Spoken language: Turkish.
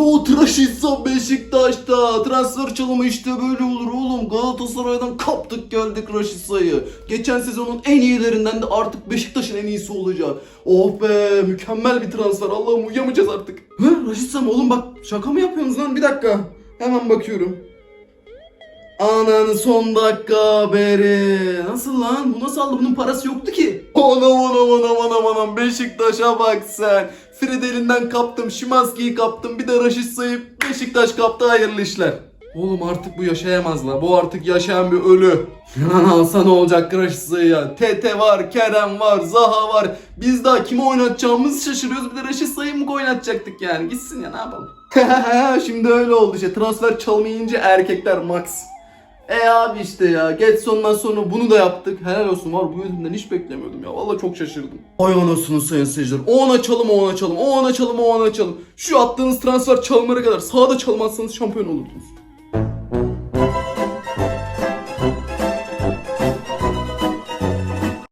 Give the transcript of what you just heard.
Alo tıraş etsem Beşiktaş'ta. Transfer çalımı işte böyle olur oğlum. Galatasaray'dan kaptık geldik Raşitsa'yı. Geçen sezonun en iyilerinden de artık Beşiktaş'ın en iyisi olacak. Oh be mükemmel bir transfer. Allah'ım uyuyamayacağız artık. Hı Raşitsa mı oğlum bak şaka mı yapıyorsunuz lan bir dakika. Hemen bakıyorum. Ananın son dakika haberi. Nasıl lan? Bu nasıl aldı? Bunun parası yoktu ki. Anam anam anam anam anam. Beşiktaş'a bak sen. Fred elinden kaptım. Şimanski'yi kaptım. Bir de Raşit sayıp Beşiktaş kaptı hayırlı işler. Oğlum artık bu yaşayamaz la. Bu artık yaşayan bir ölü. Lan alsa ne olacak Raşit sayıya? Tete var, Kerem var, Zaha var. Biz daha kimi oynatacağımızı şaşırıyoruz. Bir de Raşit sayı mı oynatacaktık yani? Gitsin ya ne yapalım? Şimdi öyle oldu işte. Transfer çalmayınca erkekler max. E abi işte ya. Getson'dan sonra bunu da yaptık. Helal olsun var. Bu yüzden hiç beklemiyordum ya. Vallahi çok şaşırdım. Ay anasını sayın seyirciler. O an açalım, o an açalım, o an açalım, o an açalım. Şu attığınız transfer çalımlara kadar sağda çalmazsanız şampiyon olurdunuz.